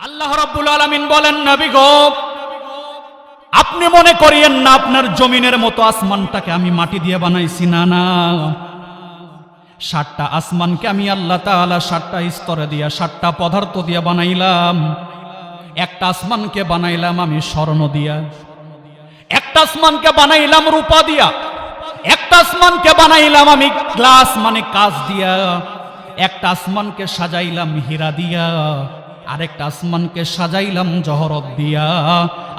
আল্লাহ রাব্বুল আলামিন বলেন, নবী গো, আপনি মনে করিয়েন না আপনার জমিনের মতো আসমানটাকে আমি মাটি দিয়ে বানাইছি? না না। সাতটা আসমানকে আমি আল্লাহ তাআলা সাতটা স্তরে দিয়া, সাতটা পদার্থ দিয়া বানাইলাম। একটা আসমানকে বানাইলাম আমি স্বর্ণ দিয়া। একটা আসমানকে বানাইলাম রূপা দিয়া। একটা আসমানকে বানাইলাম আমি গ্লাস মানে কাজ দিয়া। একটা আসমানকে সাজাইলাম হীরা দিয়া। আরেকটা আসমানকে সাজাইলাম জহরত দিয়া।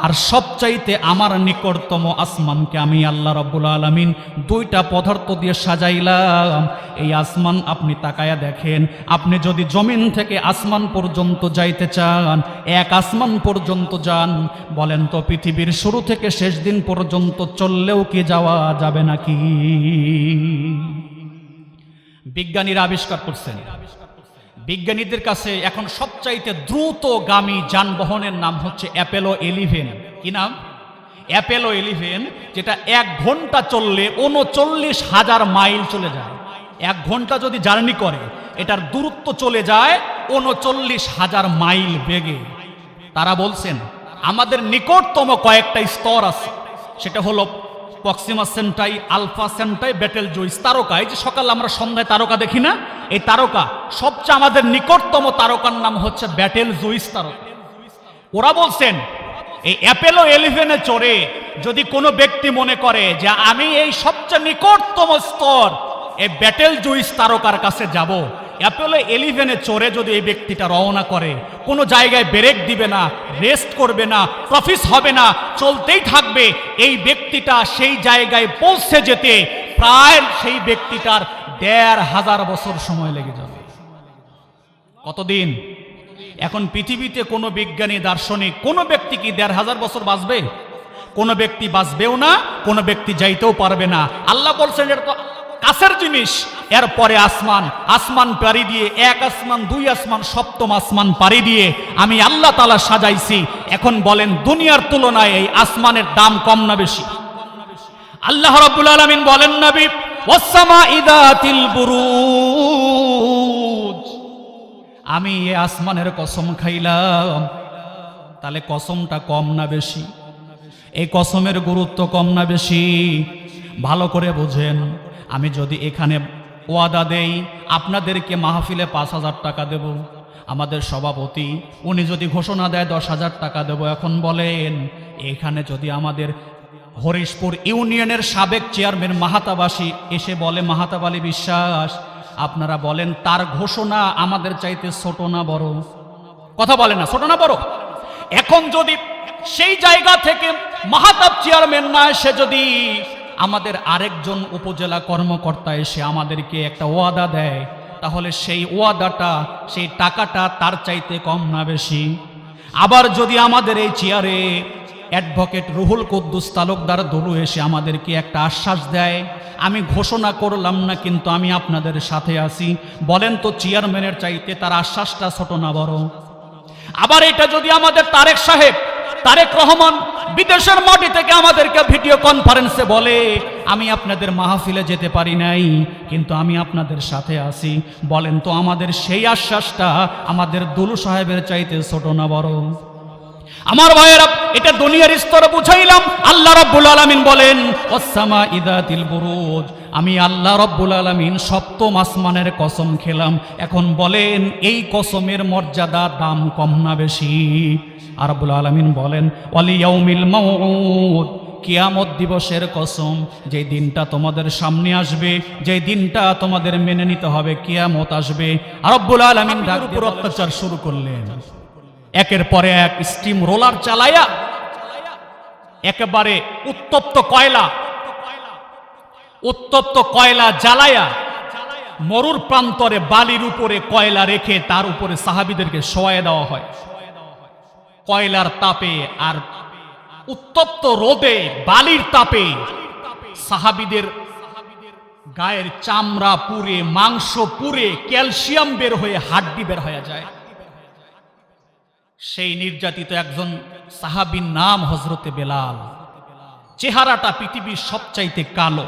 আর সবচাইতে আমার নিকটতম আসমানকে আমি আল্লাহ রব্বুল আলমিন দুইটা পদার্থ দিয়ে সাজাইলাম। এই আসমান আপনি তাকায়া দেখেন, আপনি যদি জমিন থেকে আসমান পর্যন্ত যাইতে চান, এক আসমান পর্যন্ত যান, বলেন তো পৃথিবীর শুরু থেকে শেষ দিন পর্যন্ত চললেও কি যাওয়া যাবে নাকি? বিজ্ঞানীরা আবিষ্কার করছেন। বিজ্ঞানীদের কাছে এখন সবচাইতে দ্রুতগামী যানবাহনের নাম হচ্ছে অ্যাপেলো এলিভেন কি নাম? অ্যাপেলো এলিভেন যেটা এক ঘণ্টা চললে উনচল্লিশ হাজার মাইল চলে যায়। এক ঘণ্টা যদি জার্নি করে, এটার দূরত্ব চলে যায় উনচল্লিশ হাজার মাইল বেগে। তারা বলছেন, আমাদের নিকটতম কয়েকটা স্তর আছে। সেটা হলো Proxima Centauri, Alpha Centauri Betelgeuse. তারকা, এই যে সকাল আমরা সন্ধ্যায় তারকা দেখি না? এই তারকা, সবচেয়ে আমাদের নিকটতম তারকার নাম হচ্ছে ব্যাটেল জুইস তারকা। ওরা বলছেন, এই অ্যাপেলো এলিভেনে চড়ে, যদি কোনো ব্যক্তি মনে করে যে আমি এই সবচেয়ে নিকটতম স্তর, এই ব্যাটেল জুইস তারকার কাছে যাব অ্যাপেলো এলিভেনে চড়ে যদি এই ব্যক্তিটা রওনা করে, কোনো জায়গায় ব্রেক দিবে না রেস্ট করবে না প্রফিস হবে না, চলতেই থাকবে, এই ব্যক্তিটা সেই জায়গায় পৌঁছে যেতে প্রায় সেই ব্যক্তিটার দেড় হাজার বছর সময় লেগে যাবে। কতদিন? এখন পৃথিবীতে কোনো বিজ্ঞানী, দার্শনিক, কোনো ব্যক্তি কি দেড় হাজার বছর বাঁচবে? কোনো ব্যক্তি বাঁচবেও না, কোনো ব্যক্তি যাইতেও পারবে না। আল্লাহ বলছেন, এটা তো কাছের জিনিস, এরপরে আসমান। আসমান পাড়ি দিয়ে, এক আসমান, দুই আসমান, সপ্তম আসমান পাড়ি দিয়ে আমি আল্লাহ তালা সাজাইছি। এখন বলেন, দুনিয়ার তুলনায় এই আসমানের দাম কম না বেশি? আল্লাহ রাব্বুল আলামিন বলেন, নবী আমি এ আসমানের কসম খাইলাম। তাহলে কসমটা কম না বেশি? এই কসমের গুরুত্ব কম না বেশি? ভালো করে বোঝেন। আমি যদি এখানে ওয়াদা দেই, আপনাদেরকে মাহফিলে পাঁচ হাজার টাকা দেব। আমাদের সভাপতি, উনি যদি ঘোষণা দেয় দশ হাজার টাকা দেব। এখন বলেন, এখানে যদি আমাদের হরিশপুর ইউনিয়নের সাবেক চেয়ারম্যান মাহাতাবাসী এসে বলে, মাহাতাব আলী বিশ্বাস, আপনারা বলেন, তার ঘোষণা আমাদের চাইতে ছোট না বড়? কথা বলে না, ছোট না বড়? এখন যদি সেই জায়গা থেকে মাহাতাব চেয়ারম্যান না এসে যদি আমাদের আরেকজন উপজেলা কর্মকর্তা এসে আমাদেরকে একটা ওয়াদা দেয়। তাহলে সেই ওয়াদাটা, সেই টাকাটা তার চাইতে কম না বেশি? আবার যদি আমাদের এই চেয়ারে অ্যাডভোকেট রুহুল কুদ্দুস তালুকদার দলু এসে আমাদেরকে একটা আশ্বাস দেয়, আমি ঘোষণা করলাম না কিন্তু আমি আপনাদের সাথে আছি। বলেন তো চেয়ারম্যানের চাইতে তার আশ্বাসটা ছোট না বড়? আবার এটা যদি আমাদের তারেক সাহেব, তারেক রহমান বিদেশের মাটি থেকে আমাদেরকে ভিডিও কনফারেন্সে বলে, আমি আপনাদের মাহফিলে যেতে পারি নাই, কিন্তু আমি আপনাদের সাথে আছি। বলেন তো আমাদের সেই আশ্বাসটা আমাদের দুলু সাহেবের চাইতে ছোট না বড় আমার ভাইয়েরা এটা দুনিয়ার স্তরে বুঝাইলাম। আল্লাহ রব্বুল আলামিন বলেন ওয়াসসামা ইদাতিল বুরুজ। আমি আল্লাহ রব্বুল আলামিন সপ্তম আসমানের কসম খেলাম। এখন বলেন এই কসমের মর্যাদা দাম কম না বেশি? আর রব্বুল আলামিন বলেন ওয়ালিয়াউমিল মাউউদ। কিয়ামত দিবসের কসম যে দিনটা তোমাদের সামনে আসবে যে দিনটা তোমাদের মেনে নিতে হবে কিয়ামত আসবে। আর রব্বুল আলামিন উপর অত্যাচার শুরু করলেন। একের পরে এক স্টিম রোলার চালায়া, একেবারে উত্তপ্ত কয়লা উত্তপ্ত কয়লা জ্বালায়া, মরুর প্রান্তরে বালির উপরে কয়লা রেখে তার উপরে সাহাবিদেরকে শোয়ায় দেওয়া হয়। কয়লার তাপে আর উত্তপ্ত রোদে বালির তাপে সাহাবিদের গায়ের চামড়া পুড়ে, মাংস পুড়ে, ক্যালসিয়াম বের হয়ে হাড্ডি বের হয়ে যায়। সেই নির্যাতিত একজন সাহাবির নাম হজরতে বেলাল। চেহারাটা পৃথিবীর সবচাইতে কালো।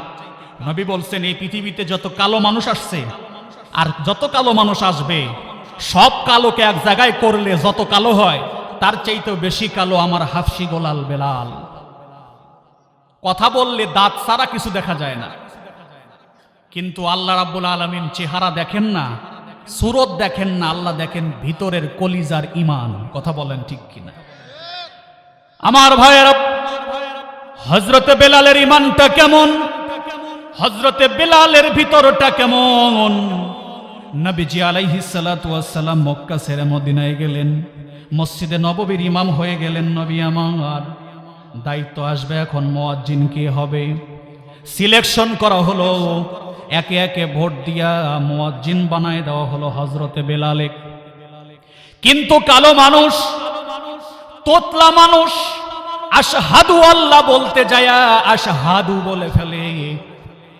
নবী বলছেন, এই পৃথিবীতে যত কালো মানুষ আসছে আর যত কালো মানুষ আসবে, সব কালোকে এক জায়গায় করলে যত কালো হয়, তার চাইতেও বেশি কালো আমার হাফসি গোলাল বেলাল। কথা বললে দাঁত সারা কিছু দেখা যায় না। কিন্তু আল্লাহ রাব্বুল আলমিন চেহারা দেখেন না সুরত দেখেন না, আল্লাহ দেখেন ভিতরের কলিজার ইমান। কথা বলেন ঠিক কিনা? আমার ভাইয়েরা হজরতে বেলালের ইমানটা কেমন? হজরতে বেলালের ভিতরটা কেমন? নবীজি আলাইহিস সালাতু ওয়াসসালাম মক্কা ছেড়ে মদিনায় গেলেন। মসজিদে নববীর ইমাম হয়ে গেলেন নবী আমার। দায়িত্ব আসবে এখন মুয়াজ্জিন কে হবে। সিলেকশন করা হলো। একে একে ভোট দিয়া মোয়াজ্জিন বানায় দেওয়া হলো হজরতে বেলালে। কিন্তু কালো মানুষ, তোতলা মানুষ, আশহাদু আল্লাহ বলতে যায় আশহাদু বলে ফেলে।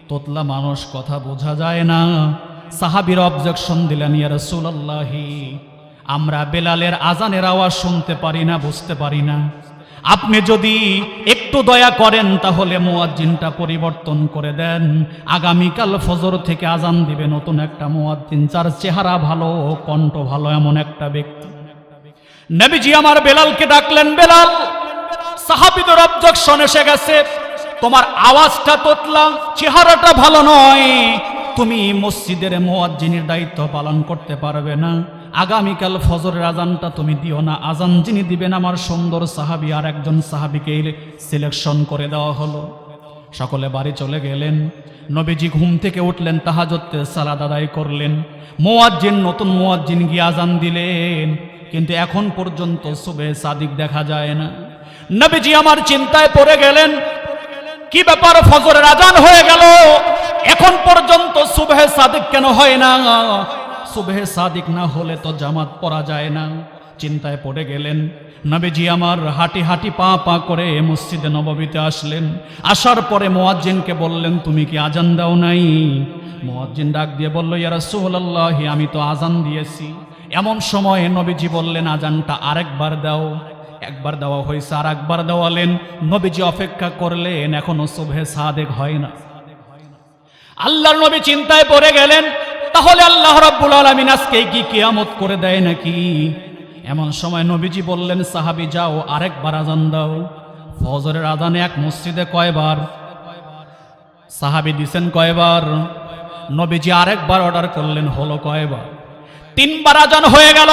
তোতলা মানুষ কথা বোঝা যায় না। সাহাবির অবজেকশন দিলেন, ইয়া রাসূলুল্লাহি, আমরা বেলালের আজানের আওয়াজ শুনতে পারি না, বুঝতে পারি না। আপনি যদি একটু দয়া করেন, তাহলে মুয়াজ্জিনটা পরিবর্তন করে দেন। আগামীকাল ফজর থেকে আজান দিবে নতুন একটা মুয়াজ্জিন, যার চেহারা ভালো, কণ্ঠ ভালো, এমন একটা ব্যক্তি। নবীজি আমার বেলালকে ডাকলেন, বেলাল, সাহাবিদের অবজেকশন এসে গেছে। তোমার আওয়াজটা তোতলা, চেহারাটা ভালো নয়। তুমি মসজিদের মুয়াজ্জিনের দায়িত্ব পালন করতে পারবে না। আগামীকাল ফজরের আজানটা তুমি দিও না। আজান যিনি দিবেন আমার সুন্দর সাহাবি আর একজন সাহাবিকে সিলেকশন করে দেওয়া হলো। সকলে বাড়ি চলে গেলেন। নবীজি ঘুম থেকে উঠলেন তাহাজতে সালাদ আদায় করলেন। মোয়াজ্জিন, নতুন মোয়াজ্জিন গিয়ে আজান দিলেন। কিন্তু এখন পর্যন্ত সুবে সাদিক দেখা যায় না। নবীজি আমার চিন্তায় পড়ে গেলেন, কি ব্যাপার ফজরের আজান হয়ে গেল? এখন পর্যন্ত সুবহে সাদিক কেন হয় না? সুবহে সাদিক না হলে তো জামাত পরা যায় না। চিন্তায় পড়ে গেলেন। নবীজি আমার হাঁটি হাঁটি পা পা করে মসজিদে নববীতে আসলেন। আসার পরে মোয়াজ্জিনকে বললেন, তুমি কি আজান দাও নাই? মোয়াজ্জিন ডাক দিয়ে বলল, ইয়া রাসূলুল্লাহ, আমি তো আজান দিয়েছি। এমন সময়ে নবীজি বললেন, আজানটা আরেকবার দাও। একবার দেওয়া হয়েছে আর একবার দেওয়ালেন। নবীজি অপেক্ষা করলেন, এখনও শুভে সাদেক হয় না। আল্লাহর নবী চিন্তায় পড়ে গেলেন তাহলে আল্লাহ রাব্বুল আলামিন আজকে কি কিয়ামত করে দেয় নাকি? এমন সময় নবীজি বললেন, সাহাবি, যাও, আরেকবার আজান দাও। ফজরের আজানে এক মসজিদে কয়বার? সাহাবি দিছেন কয়বার? নবীজি আরেকবার অর্ডার করলেন, হলো কয়বার? তিনবার আজান হয়ে গেল,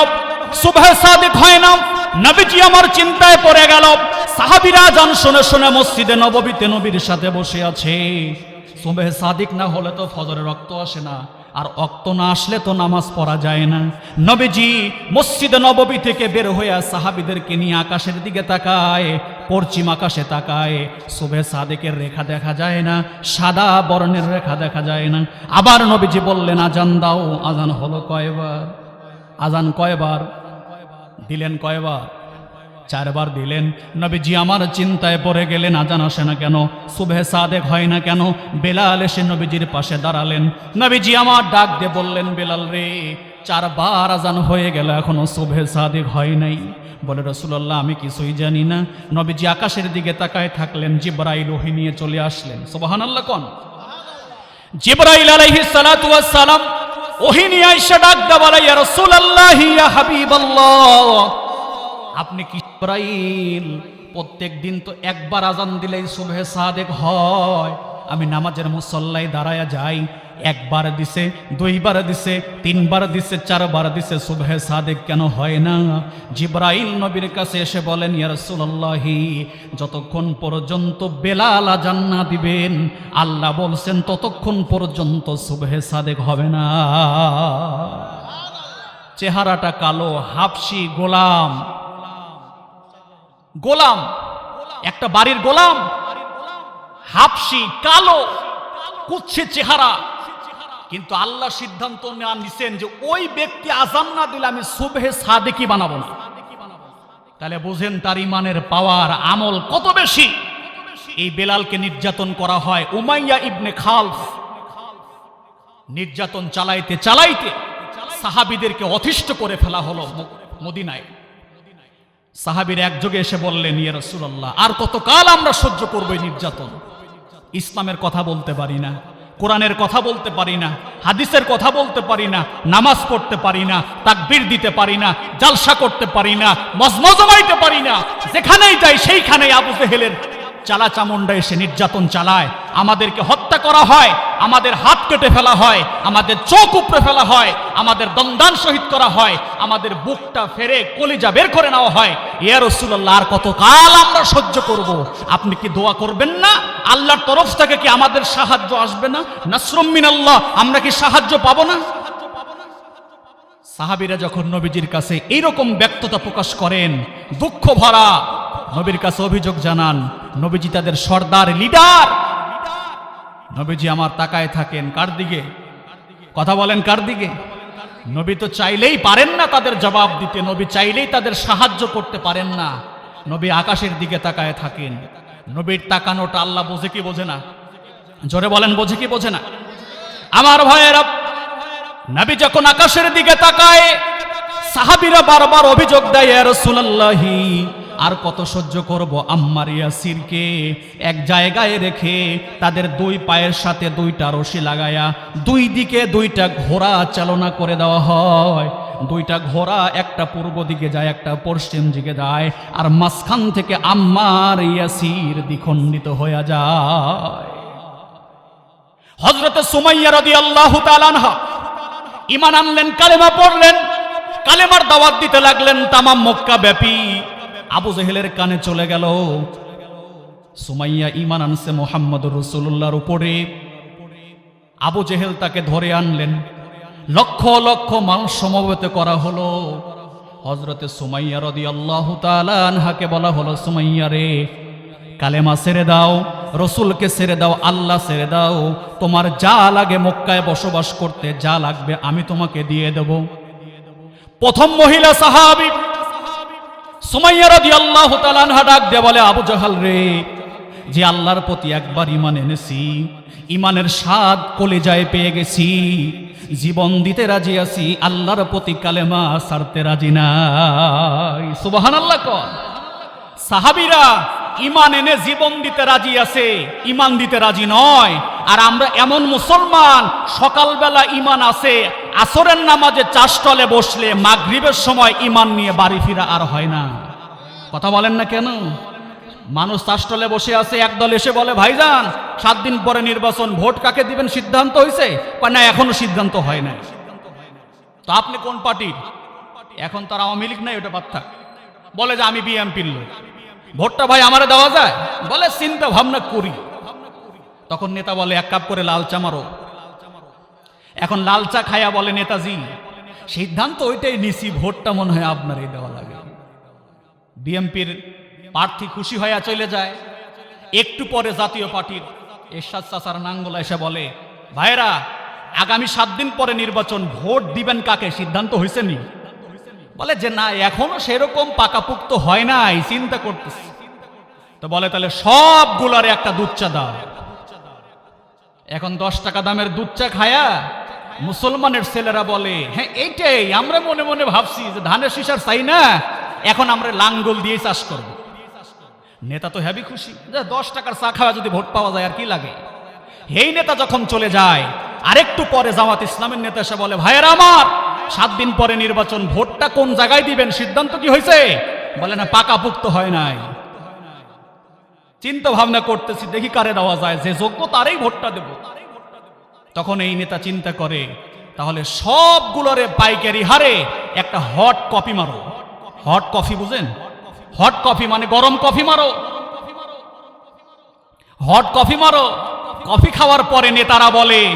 সুবহে সাদিক হয় না। নবীজি আমার চিন্তায় পড়ে গেল। সাহাবিরা আজান শুনে শুনে মসজিদে নববীতে নবীর সাথে বসে আছে। সুবহে সাদিক না হলে তো ফজরে রক্ত আসে না। আর অক্ত না আসলে তো নামাজ পড়া যায় না। নবীজি মসজিদে নববী থেকে বের হয়ে সাহাবিদেরকে নিয়ে আকাশের দিকে তাকায়, পশ্চিম আকাশে তাকায়। শুভে সাদেকের রেখা দেখা যায় না, সাদা বর্ণের রেখা দেখা যায় না। আবার নবীজি বললেন, আজান দাও, আজান হলো কয়বার? আজান কয়বার? দিলেন কয়বার? চারবার দিলেন, নবীজি আমার চিন্তায় পড়ে গেলেন, আজান আসে না কেন? শুভে সাদেক হয় না কেন? বেলাল এসে নবীজির পাশে দাঁড়ালেন। নবীজি আমার ডাক দিয়ে বললেন, বেলাল রে, চারবার আজান হয়ে গেল, এখনও শুভে সাদেক হয় নাই। বলে রসুল্লাহ আমি কিছুই জানি না। নবীজি আকাশের দিকে তাকায় থাকলেন, জিব্রাইল ওহি নিয়ে চলে আসলেন। সুবাহান আল্লাহ কন? জিব্রাইল আলাইহিস সালাতু ডাক দা বলে, ইয়া রাসূলুল্লাহ, ইয়া আপনি কি ইসরাইল? প্রত্যেক দিন তো একবার আজান দিলেই শুভে সাদেক হয়। আমি নামাজের মুসল্লায় দাঁড়ায়া যাই, একবার দিছে, দুইবার দিছে, তিনবার দিছে, চারবার দিছে শুভে সাদেক কেন হয় না? জিব্রাইল নবীর কাছে এসে বলেন, ইয়া রাসূলুল্লাহি, যতক্ষণ পর্যন্ত বেলাল আজান না দিবেন, আল্লাহ বলছেন ততক্ষণ পর্যন্ত শুভে সাদেক হবে না। চেহারাটা কালো, হাফসি, গোলাম। গোলাম, একটা বাড়ির গোলাম, হাফসি, কালো কুচ্ছে চেহারা। কিন্তু আল্লাহ সিদ্ধান্ত নিছেন যে ওই ব্যক্তি আজান না দিলে আমি শুভে সাদেকি বানাবো না। তাহলে বোঝেন তার ইমানের পাওয়ার আমল কত বেশি? এই বেলালকে নির্যাতন করা হয় উমাইয়া ইবনে খালফ। নির্যাতন চালাইতে চালাইতে সাহাবিদেরকে অতিষ্ঠ করে ফেলা হলো মদিনায়। সাহাবির একযোগে এসে বললেন ইয়ে রসুল্লাহ আর কতকাল আমরা সহ্য করব নির্যাতন? ইসলামের কথা বলতে পারি না, কোরআনের কথা বলতে পারি না, হাদিসের কথা বলতে পারি না, নামাজ পড়তে পারি না, তাকবির দিতে পারি না, জালসা করতে পারি না মজমজমাইতে পারি না, যেখানেই যাই সেইখানেই আবু জেহেলের চালা চামুন্ডা এসে নির্যাতন চালায়, আমাদেরকে হত্যা করা হয়, আমাদের হাত কেটে ফেলা হয়, আমাদের চোখ উপড়ে ফেলা হয়, আমাদের দন্দান শহীদ করা হয়, আমাদের বুকটা ফেরে কলিজা বের করে নেওয়া হয়। ইয়া রসুল্লাহ আর কত কাল আমরা সহ্য করব? আপনি কি দোয়া করবেন না? আল্লাহর তরফ থেকে কি আমাদের সাহায্য আসবে না? নাসরুম আল্লাহ আমরা কি সাহায্য পাবো না? সাহাবিরা যখন নবীজির কাছে এইরকম ব্যক্ততা প্রকাশ করেন, দুঃখ ভরা, নবীর কাছে অভিযোগ জানান, নবীজি তাদের সর্দার, লিডার নবীজি আমার তাকায় থাকেন কার দিকে? কথা বলেন কার দিকে? নবী তো চাইলেই পারেন না তাদের জবাব দিতে, নবী চাইলেই তাদের সাহায্য করতে পারেন না। নবী আকাশের দিকে তাকায় থাকেন। নবীর তাকানোটা আল্লাহ বোঝে কি বোঝে না? জোরে বলেন, বোঝে কি বোঝে না? আমার ভয়েরা নবী যখন আকাশের দিকে তাকায়, সাহাবিরা বারবার অভিযোগ দেয় রাসূলুল্লাহি আর কত সহ্য করব আম্মার ইয়াসিরকে এক জায়গায় রেখে তাদের দুই পায়ের সাথে দুইটা রশি লাগায়া দুই দিকে দুইটা ঘোড়া চালনা করে দেওয়া হয়। দুইটা ঘোড়া একটা পূর্ব দিকে যায়, একটা পশ্চিম দিকে যায় আর মাঝখান থেকে আম্মার ইয়াসির দ্বিখণ্ডিত হয়ে যায়। হজরত সুমাইয়া রদি আল্লাহ তালানহা ইমান আনলেন, কালেমা পড়লেন, কালেমার দাওয়াত দিতে লাগলেন তামাম মক্কা ব্যাপী। আবু জেহেলের কানে চলে গেল। সুমাইয়া ইমান আনছে মোহাম্মদ রসুল্লাহর উপরে। আবু জেহেল তাকে ধরে আনলেন। লক্ষ লক্ষ মানুষ সমবেত করা হলো। হজরতে সুমাইয়া রদি আল্লাহ তালানহাকে বলা হলো, সুমাইয়া রে, কালেমা ছেড়ে দাও, রসুলকে ছেড়ে দাও, আল্লাহ ছেড়ে দাও। তোমার যা লাগে মক্কায় বসবাস করতে যা লাগবে আমি তোমাকে দিয়ে দেব। প্রথম মহিলা সাহাবি বলে, আবু যে আল্লাহর প্রতি একবার ইমান এনেছি ইমানের স্বাদ পেয়ে গেছি, জীবন দিতে রাজি আছি, আল্লাহর প্রতি কালেমা সারতে রাজি না নাই। সুবহানাল্লাহ কন সাহাবিরা ইমান এনে জীবন দিতে রাজি আছে ইমান দিতে রাজি নয়। আর আমরা এমন মুসলমান, সকালবেলা ইমান আছে, আসরের নামাজে চাষটলে বসলে মাগরিবের সময় ইমান নিয়ে বাড়ি ফিরা আর হয় না। কথা বলেন না কেন? মানুষ চাষটলে বসে আছে একদল এসে বলে, ভাইজান, সাত দিন পরে নির্বাচন, ভোট কাকে দিবেন? সিদ্ধান্ত হয়েছে? না, এখনও সিদ্ধান্ত হয় নাই। তো আপনি কোন পার্টির? এখন তার আওয়ামী লীগ নাই, ওটা পাত্তা বলে যে আমি বিএমপির লোক। ভোটটা ভাই আমারে দেওয়া যায়? বলে, চিন্তা ভাবনা করি। তখন নেতা বলে, এক কাপ করে লাল চা মারো। এখন লাল চা খায়া বলে নেতাজি, সিদ্ধান্ত ওইটাই নিছি, ভোটটা মনে হয় আপনারই দেওয়া লাগে। বিএমপির প্রার্থী খুশি হইয়া চলে যায়। একটু পরে জাতীয় পার্টির এরশাদ চাচার নাঙ্গলা এসে বলে ভাইরা আগামী সাত দিন পরে নির্বাচন, ভোট দিবেন কাকে? সিদ্ধান্ত হয়েছে নি? বলে যে, না, এখনও সেরকম পাকাপুক্ত হয় নাই, চিন্তা করতেছি। তো বলে, তাহলে সবগুলার একটা দুধ চা দাও। এখন দশ টাকা দামের দুধ চা খায়া মুসলমানের ছেলেরা বলে হ্যাঁ এইটাই, আমরা মনে মনে ভাবছি যে ধানের শিশার চাই না, এখন আমরা লাঙ্গল দিয়ে চাষ করব। নেতা তো হ্যাবি খুশি, যে দশ টাকার চা খাওয়া যদি ভোট পাওয়া যায় আর কি লাগে? এই নেতা যখন চলে যায়, আরেকটু পরে জামাত ইসলামের নেতা এসে বলে, ভাইয়েরা আমার সাত দিন পরে নির্বাচন ভোটটা কোন জায়গায় দিবেন? সিদ্ধান্ত কি হয়েছে? বলে না, পাকাপুক্ত হয় নাই। চিন্তা ভাবনা করতেছি, দেখি কারে দেওয়া যায়। যে যোগ্য তারই ভোটটা দেব। তখন এই নেতা চিন্তা করে, তাহলে সবগুলোরে পাইকারি হারে একটা হট কপি মারো। হট কফি বুঝেন? হট কফি মানে গরম কফি মারো। হট কফি মারো। কফি খাওয়ার পরে নেতারা বলে,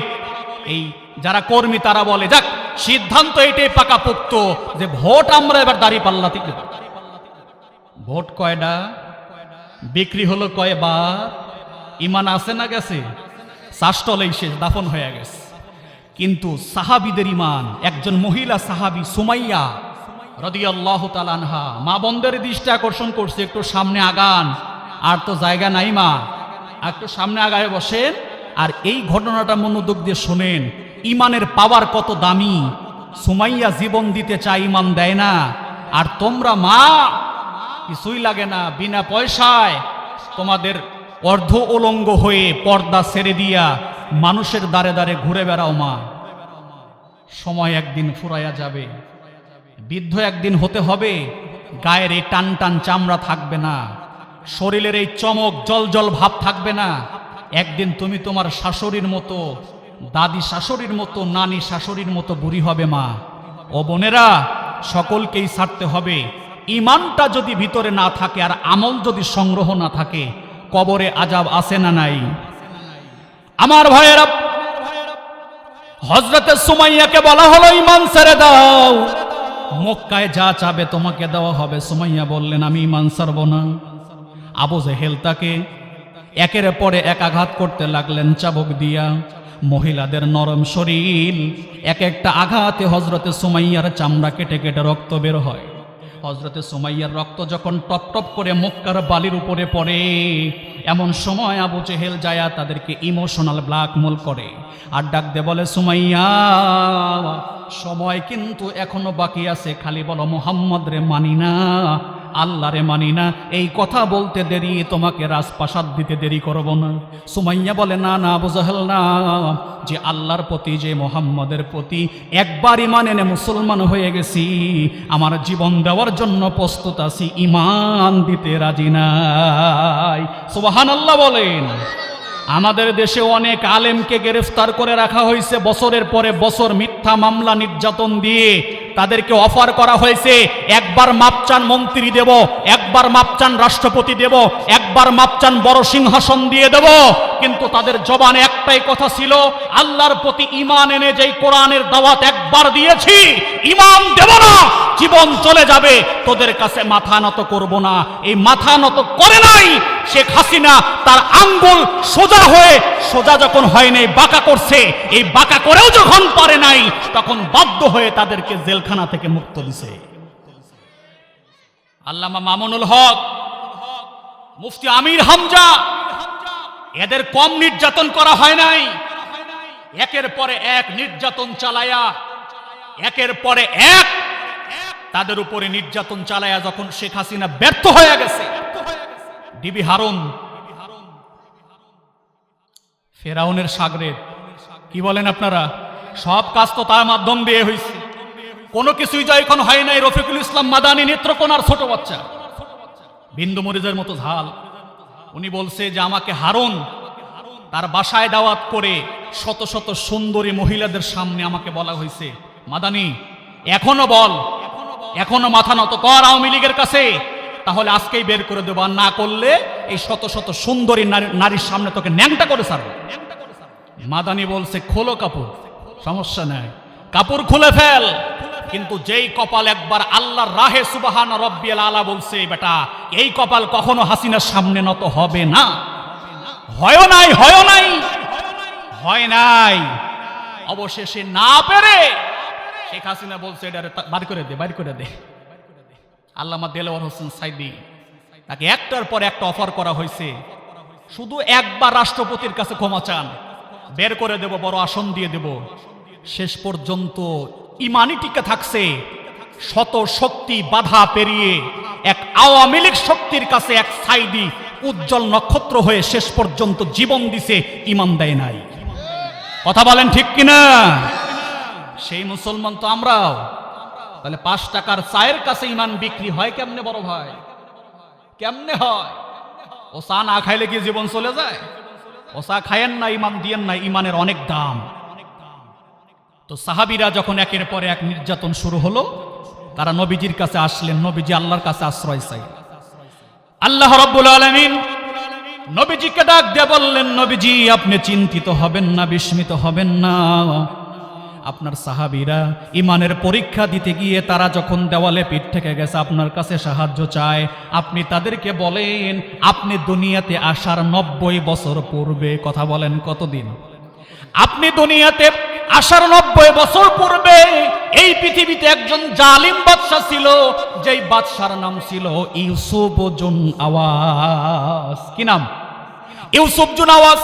এই যারা কর্মী, তারা বলে, যাক, সিদ্ধান্ত এটাই পাকা পাকাপোক্ত যে ভোট আমরা এবার দাঁড়িয়ে পাল্লাতে ভোট কয়টা বিক্রি হলো কয়বার? ইমান আছে না গেছে? শাসটলেই শেষ, দাফন হয়ে গেছে। কিন্তু সাহাবিদের ইমান, একজন মহিলা সাহাবি সুমাইয়া রদিয়াল্লাহ তালানহা মা বন্ধের দৃষ্টি আকর্ষণ করছে, একটু সামনে আগান। আর তো জায়গা নাই মা। একটু সামনে আগায় বসেন। আর এই ঘটনাটা মনোযোগ দিয়ে শোনেন, ইমানের পাওয়ার কত দামি। সুমাইয়া জীবন দিতে চায়, ইমান দেয় না। আর তোমরা মা, কিছুই লাগে না, বিনা পয়সায় তোমাদের অর্ধ উলঙ্গ হয়ে পর্দা ছেড়ে দিয়া মানুষের দ্বারে দ্বারে ঘুরে বেড়াও মা। সময় একদিন ফুরাইয়া যাবে, বৃদ্ধ একদিন হতে হবে, গায়ের এই টান টান চামড়া থাকবে না, শরীরের এই চমক, জল জল ভাব থাকবে না। একদিন তুমি তোমার শাশুড়ির মতো, দাদি শাশুড়ির মতো, নানি শাশুড়ির মতো বুড়ি হবে মা। ও বোনেরা, সকলকেই ছাড়তে হবে। ইমানটা যদি ভিতরে না থাকে আর আমল যদি সংগ্রহ না থাকে, কবরে আজাব আসে না নাই? আমার ভাইয়েরা হজরতের সুমাইয়াকে বলা হলো ইমান ছেড়ে দাও। মক্কায় যা চাবে তোমাকে দেওয়া হবে। সুমাইয়া বললেন, আমি ইমান ছাড়ব না। আবু জেহেল তাকে একের পরে এক আঘাত করতে লাগলেন চাবক দিয়া। মহিলাদের নরম শরীর, এক একটা আঘাতে হজরতে সুমাইয়ার চামড়া কেটে কেটে রক্ত বের হয়। হজরতে সুমাইয়ার রক্ত যখন টপ টপ করে মক্কার বালির উপরে পড়ে, এমন সময় আবু চেহেল যায়া তাদেরকে ইমোশনাল ব্ল্যাকমেল করে আর ডাক দে বলে, সুমাইয়া, সময় কিন্তু এখনও বাকি আছে, খালি বলো মোহাম্মদ রে মানি না। আল্লাহ রে মানি না, এই কথা বলতে দেরি, তোমাকে রাজপ্রাসাদ দিতে দেরি করব না। সুমাইয়া বলে, না না বুঝাল না, যে আল্লাহর প্রতি, যে মোহাম্মদের প্রতি একবার ইমান এনে মুসলমান হয়ে গেছি। আমার জীবন দেওয়ার জন্য প্রস্তুত আছি ইমান দিতে রাজি নাই। সুবাহান আল্লাহ বলেন, আমাদের দেশে অনেক আলেমকে গ্রেফতার করে রাখা হয়েছে, বছরের পরে বছর মিথ্যা মামলা নির্যাতন দিয়ে। তাদেরকে অফার করা হয়েছে, একবার মাপচান মন্ত্রী দেব, একবার মাপচান রাষ্ট্রপতি দেব, একবার মাপচান বড় সিংহাসন দিয়ে দেব। কিন্তু তাদের জবানে একটাই কথা ছিল, আল্লাহর প্রতি ইমান এনে যেই কোরআনের দাওয়াত একবার দিয়েছি ইমান দেব না, জীবন চলে যাবে, তোদের কাছে মাথা নত করব না। এই মাথা নত করে নাই শেখ হাসিনা, তার আঙ্গুল সোজা হয়ে, সোজা যখন হয় নাই, বাঁকা করছে, এই বাঁকা করেও যখন পারে নাই, তখন বাধ্য হয়ে তাদেরকে জেলখানা থেকে মুক্ত দিছে। আল্লামা মামুনুল হক, মুফতি আমির হামজা এদের কম নির্যাতন করা হয় নাই। একের পরে এক নির্যাতন চালায়া, একের পরে এক তাদের উপরে নির্যাতন চালায়া যখন শেখ হাসিনা ব্যর্থ হয়ে গেছে, ডিবি হারুন, ফেরাউনের সাগরের কি বলেন আপনারা? সব কাজ তো তার মাধ্যম দিয়ে হয়েছে কোনো কিছুই যা এখন হয় নাই, রফিকুল ইসলাম মাদানি নেত্রকোনার ছোট বাচ্চা। বিন্দু মরিজের মতো ঝাল। উনি বলছে যে আমাকে হারুন। তার বাসায় দাওয়াত করে শত শত সুন্দরী মহিলাদের সামনে আমাকে বলা হয়েছে। মাদানি, এখনও বল, এখনও মাথা নত কর আওয়ামী লীগের কাছে। তাহলে আজকেই বের করে দেবো। আর না করলে এই শত শত সুন্দরী নারী- নারীর সামনে তোকে ন্যাংটা করে ছাড়বো। মাদানি বলছে, খোলো কাপড়, সমস্যা নাই। কাপড় খুলে ফেল। কিন্তু যেই কপাল একবার আল্লাহর রাহে সুবাহান রব্বিয়াল আলা বলছে, বেটা, এই কপাল কখনো হাসিনার সামনে নত হবে না। হয় নাই হয় নাই হয় নাই। অবশেষে না পেরে শেখ হাসিনা বলছে, এটা বাড়ি করে দে, বাড়ি করে দে। আল্লামা দেলোয়ার হোসেন সাইদি, তাকে একটার পর একটা অফার করা হয়েছে। শুধু একবার রাষ্ট্রপতির কাছে ক্ষমা চান, বের করে দেব, বড় আসন দিয়ে দেব। শেষ পর্যন্ত ইমানি টিকে থাকছে। শত শক্তি বাধা পেরিয়ে এক আওয়ামী লীগ শক্তির কাছে এক সাইদি উজ্জ্বল নক্ষত্র হয়ে শেষ পর্যন্ত জীবন দিছে, ইমান দেয় নাই। কথা বলেন ঠিক কিনা? সেই মুসলমান তো আমরাও। তাহলে পাঁচ টাকার চায়ের কাছে ইমান বিক্রি হয় কেমনে বড় ভাই? কেমনে হয়? ও চা না খাইলে কি জীবন চলে যায়? ও চা খায়েন না, ইমান দিয়েন না, ইমানের অনেক দাম। তো সাহাবিরা যখন একের পরে এক নির্যাতন শুরু হলো, তারা নবীজির কাছে আসলেন, নবীজি আল্লাহর কাছে আশ্রয় চাই আল্লাহ রব্বুল আলমিন নবীজিকে ডাক দিয়ে বললেন, নবীজি, আপনি চিন্তিত হবেন না, বিস্মিত হবেন না। আপনার সাহাবিরা ইমানের পরীক্ষা দিতে গিয়ে তারা যখন দেওয়ালে পিঠ থেকে গেছে, আপনার কাছে সাহায্য চায়। আপনি তাদেরকে বলেন, আপনি দুনিয়াতে আসার নব্বই বছর পূর্বে, কথা বলেন কতদিন? আপনি দুনিয়াতে আসার নব্বই বছর পূর্বে এই পৃথিবীতে একজন জালিম বাদশাহ ছিল, যেই বাদশার নাম ছিল ইউসুফ জুন আওয়াজ কি নাম? ইউসুফ জুন আওয়াজ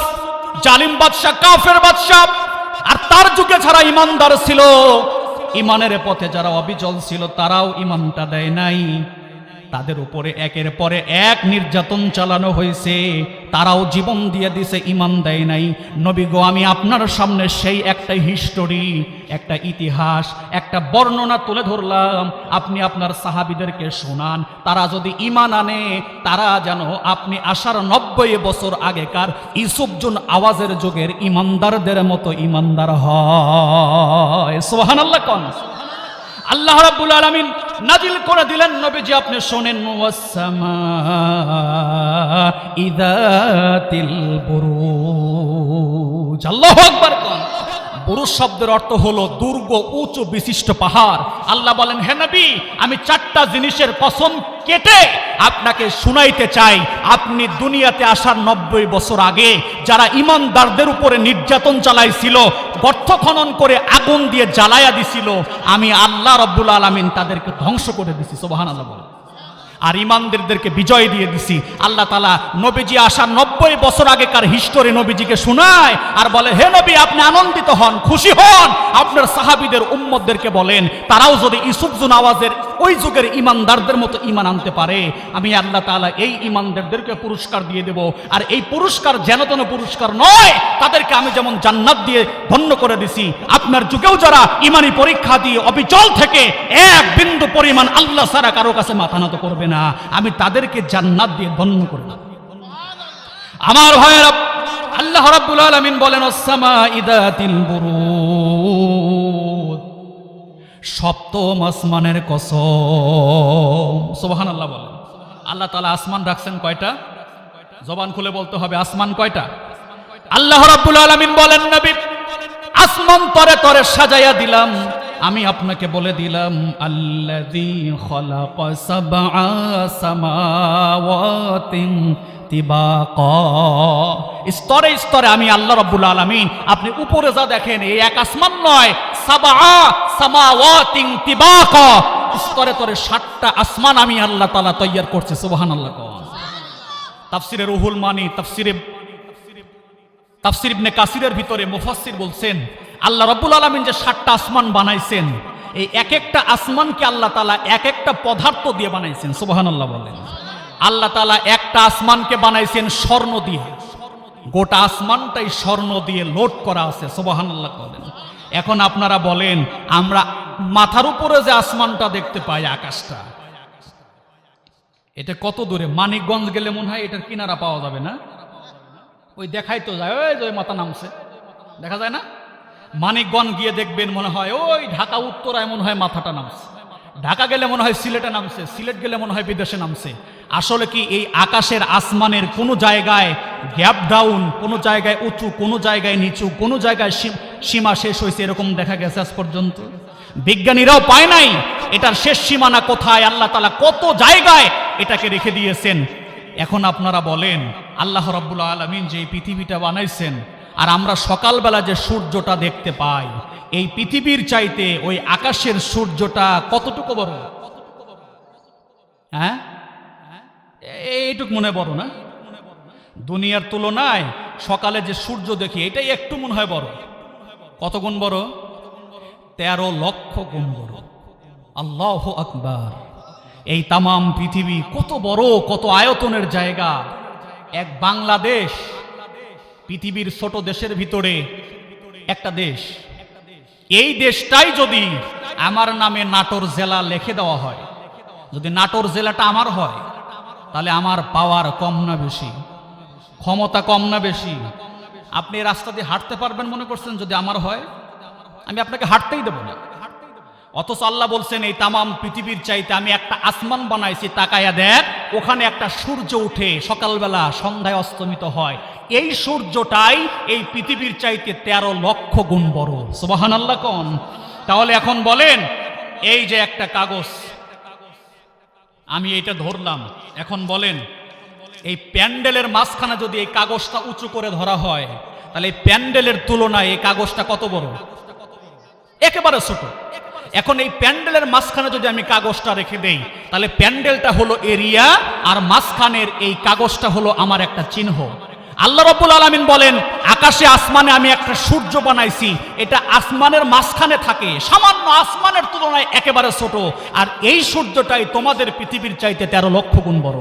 জালিম বাদশাহ, কাফের বাদশাহ। আর তার যুগে যারা ইমানদার ছিল, ইমানের পথে যারা অবিচল ছিল, তারাও ইমানটা দেয় নাই। তাদের উপরে একের পরে এক নির্যাতন চালানো হয়েছে। তারাও জীবন দিয়ে দিছে, ইমান দেয় নাই। নবী গো, আমি আপনার সামনে সেই একটা হিস্টোরি একটা ইতিহাস, একটা বর্ণনা তুলে ধরলাম। আপনি আপনার সাহাবিদেরকে শোনান। তারা যদি ইমান আনে, তারা যেন আপনি আসার নব্বই বছর আগেকার ইসুফজুন আওয়াজের যুগের ইমানদারদের মতো ইমানদার হয়। সোহান আল্লাহ কন। আল্লাহ রাব্বুল আলামিন নাজিল করে দিলেন নবীজি আপনি শোনেন মুয়াসসামা ইদাতিল বুরুজ। আল্লাহু আকবার কোন। বুরুজ শব্দের অর্থ হলো দুর্গ, উঁচু, বিশিষ্ট পাহাড়। আল্লাহ বলেন, হে নবী, আমি চারটা জিনিসের কসম কেটে আপনাকে শুনাইতে চাই। আপনি দুনিয়াতে আসার নব্বই বছর আগে যারা ইমানদারদের উপরে নির্যাতন চালাইছিল, গর্ত খনন করে আগুন দিয়ে জ্বালায়া দিছিল, আমি আল্লাহ রব্বুল আলমিন তাদেরকে ধ্বংস করে দিছি। সোবাহান আল্লাহ বলে আর ইমানদেরদেরকে বিজয় দিয়ে দিছি। আল্লাহ তালা নবীজি আসার নব্বই বছর আগেকার হিস্টোরি নবীজিকে শোনায় আর বলে, হে নবী, আপনি আনন্দিত হন, খুশি হন। আপনার সাহাবিদের উম্মদদেরকে বলেন, তারাও যদি ইসুফজুন আওয়াজের ওই যুগের ইমানদারদের মতো ইমান আনতে পারে। আমি আল্লাহ তাআলা এই ইমানদারদেরকে পুরস্কার দিয়ে দেব। আর এই পুরস্কার যেন তেন পুরস্কার নয়, তাদেরকে আমি যেমন জান্নাত দিয়ে ধন্য করে দিছি, আপনার যুগেও যারা ইমানি পরীক্ষা দিয়ে অবিচল থেকে এক বিন্দু পরিমাণ আল্লাহ সারা কারও কাছে মাথা নত করবে না। আমি তাদেরকে জান্নাত দিয়ে ধন্য করে দেব। আমার ভাইয়েরা, আল্লাহ রাব্বুল আলামিন বলেন ওসামা ইদাতিল বুরুদ সপ্তম আসমানের কসম। সুবহান আল্লাহ বলেন। আল্লাহ তালা আসমান রাখছেন কয়টা? জবান খুলে বলতে হবে, আসমান কয়টা? আল্লাহ রাব্বুল আলামিন বলেন, নবী, আসমান তরে তরে সাজাইয়া দিলাম। আমি আপনাকে বলে দিলাম, আল্লাযী খলাকা সাবআ সামাওয়াতিন স্তরে স্তরে আমি আল্লাহ রাব্বুল আলামিন, আপনি উপরে যা দেখেন, এই এক আসমান নয় স্তরে তরে সাতটা আসমান আমি আল্লাহ তাআলা তৈয়ার করছে, সুবহানাল্লাহ কওয়া তাফসিরে রুহুল মানি, তাফসিরে তাফসির ইবনে কাসিরের ভিতরে মুফাসসির বলছেন, আল্লাহ রাব্বুল আলামিন যে সাতটা আসমান বানাইছেন, এই এক একটা আসমানকে আল্লাহ তাআলা এক একটা পদার্থ দিয়ে বানাইছেন, সুবহানাল্লাহ বলেন। আল্লাহ তাআলা একটা আসমানকে বানাইছেন স্বর্ণ দিয়ে। গোটা আসমানটাই স্বর্ণ দিয়ে লোড করা আছে, সুবহানাল্লাহ বলেন। এখন আপনারা বলেন, আমরা মাথার উপরে যে আসমানটা দেখতে পাই আকাশটা, এটা কত দূরে? মানিকগঞ্জ গেলে মনে হয় এটার কিনারা পাওয়া যাবে না? ওই দেখাই তো যায়, ওই যে মাথা নামছে। দেখা যায় না? মানিকগঞ্জ গিয়ে দেখবেন মনে হয়, ওই ঢাকা উত্তরায় মনে হয় মাথাটা নামছে। ঢাকা গেলে মনে হয় সিলেটে নামছে, সিলেট গেলে মনে হয় বিদেশে নামছে। আসলে কি এই আকাশের আসমানের কোনো জায়গায় গ্যাপ ডাউন কোনো জায়গায় উঁচু, কোনো জায়গায় নিচু, কোনো জায়গায় সীমা শেষ হয়েছে এরকম দেখা গেছে আজ পর্যন্ত? বিজ্ঞানীরাও পায় নাই এটার শেষ সীমানা কোথায়? আল্লাহ তালা কত জায়গায় এটাকে রেখে দিয়েছেন? এখন আপনারা বলেন, আল্লাহ রাব্বুল আলমিন যে পৃথিবীটা বানাইছেন, আর আমরা সকালবেলা যে সূর্যটা দেখতে পাই, এই পৃথিবীর চাইতে ওই আকাশের সূর্যটা কতটুকু বড়? হ্যাঁ? এইটুক মনে বড় না? দুনিয়ার তুলনায় সকালে যে সূর্য দেখি, এটাই একটু মনে হয় বড়। কত গুণ বড়? তেরো লক্ষ গুণ বড়। আল্লাহ আকবার। এই তামাম পৃথিবী কত বড়, কত আয়তনের জায়গা। এক বাংলাদেশ, পৃথিবীর ছোট দেশের ভিতরে একটা দেশ। এই দেশটাই যদি আমার নামে নাটোর জেলা লেখে দেওয়া হয়, যদি নাটোর জেলাটা আমার হয় তাহলে আমার পাওয়ার কম না বেশি? ক্ষমতা কম না বেশি? আপনি রাস্তা দিয়ে হাঁটতে পারবেন মনে করছেন যদি আমার হয়? আমি আপনাকে হাঁটতেই দেবো না। অথচ আল্লাহ বলছেন, এই তামাম পৃথিবীর চাইতে আমি একটা আসমান বানাইছি, তাকায়া দেখ, ওখানে একটা সূর্য উঠে সকালবেলা সন্ধ্যায় অস্তমিত হয়। এই সূর্যটাই এই পৃথিবীর চাইতে তেরো লক্ষ গুণ বড়। সুবাহান আল্লাহ কন? তাহলে এখন বলেন, এই যে একটা কাগজ, আমি এটা ধরলাম। এখন বলেন, এই প্যান্ডেলের মাঝখানে যদি এই কাগজটা উঁচু করে ধরা হয়, তাহলে এই প্যান্ডেলের তুলনায় এই কাগজটা কত বড়? একেবারে ছোট। এখন এই প্যান্ডেলের মাঝখানে যদি আমি কাগজটা রেখে দেই, তাহলে প্যান্ডেলটা হলো এরিয়া আর মাঝখানের এই কাগজটা হলো আমার একটা চিহ্ন। আল্লাহ রব্বুল আলমিন বলেন, আকাশে আসমানে আমি একটা সূর্য বানাইছি। এটা আসমানের মাঝখানে থাকে। সামান্য আসমানের তুলনায় একেবারে ছোট। আর এই সূর্যটাই তোমাদের পৃথিবীর চাইতে তেরো লক্ষ গুণ বড়।